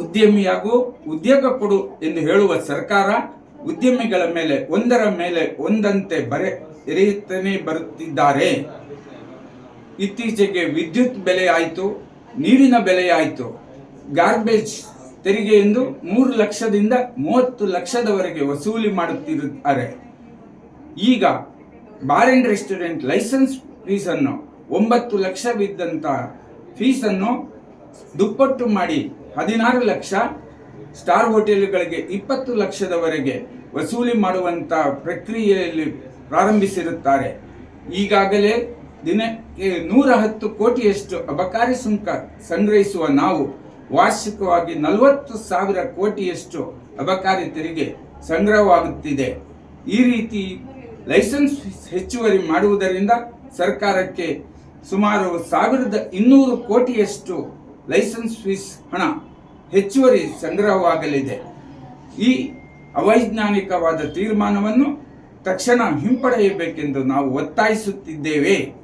ಉದ್ಯಮಿಯಾಗು ಉದ್ಯೋಗ ಕೊಡು ಎಂದು ಹೇಳುವ ಸರ್ಕಾರ ಉದ್ಯಮಿಗಳ ಮೇಲೆ, ಒಂದರ ಮೇಲೆ ಒಂದಂತೆ ಬರೆ ಎರೆಯುತ್ತಲೇ ಬರುತ್ತಿದ್ದಾರೆ. ಇತ್ತೀಚೆಗೆ ವಿದ್ಯುತ್ ಬೆಲೆ ಆಯಿತು, ನೀರಿನ ಬೆಲೆ ಆಯಿತು. ಗಾರ್ಬೇಜ್ ತೆರಿಗೆ ಎಂದು ಮೂರು ಲಕ್ಷದಿಂದ ಮೂವತ್ತು ಲಕ್ಷದವರೆಗೆ ವಸೂಲಿ ಮಾಡುತ್ತಿರುತ್ತಾರೆ. ಈಗ ಬಾರ್ ಅಂಡ್ ರೆಸ್ಟೋರೆಂಟ್ ಲೈಸೆನ್ಸ್ ಫೀಸನ್ನು ಒಂಬತ್ತು ಲಕ್ಷವಿದ್ದಂಥ ಫೀಸನ್ನು ದುಪ್ಪಟ್ಟು ಮಾಡಿ ಹದಿನಾರು ಲಕ್ಷ ಸ್ಟಾರ್ ಹೋಟೆಲ್ಗಳಿಗೆ ಇಪ್ಪತ್ತು ಲಕ್ಷದವರೆಗೆ ವಸೂಲಿ ಮಾಡುವಂಥ ಪ್ರಕ್ರಿಯೆಯಲ್ಲಿ ಪ್ರಾರಂಭಿಸಿರುತ್ತಾರೆ. ಈಗಾಗಲೇ ದಿನಕ್ಕೆ ನೂರ ಹತ್ತು ಕೋಟಿಯಷ್ಟು ಅಬಕಾರಿ ಸುಂಕ ಸಂಗ್ರಹಿಸುವ ನಾವು ವಾರ್ಷಿಕವಾಗಿ ನಲವತ್ತು ಸಾವಿರ ಕೋಟಿಯಷ್ಟು ಅಬಕಾರಿ ತೆರಿಗೆ ಸಂಗ್ರಹವಾಗುತ್ತಿದೆ. ಈ ರೀತಿ ಲೈಸೆನ್ಸ್ ಹೆಚ್ಚುವರಿ ಮಾಡುವುದರಿಂದ ಸರ್ಕಾರಕ್ಕೆ ಸುಮಾರು ಸಾವಿರದ ಇನ್ನೂರು ಕೋಟಿಯಷ್ಟು ಲೈಸೆನ್ಸ್ ಫೀಸ್ ಹಣ ಹೆಚ್ಚುವರಿ ಸಂಗ್ರಹವಾಗಲಿದೆ. ಈ ಅವೈಜ್ಞಾನಿಕವಾದ ತೀರ್ಮಾನವನ್ನು ತಕ್ಷಣ ಹಿಂಪಡೆಯಬೇಕೆಂದು ನಾವು ಒತ್ತಾಯಿಸುತ್ತಿದ್ದೇವೆ.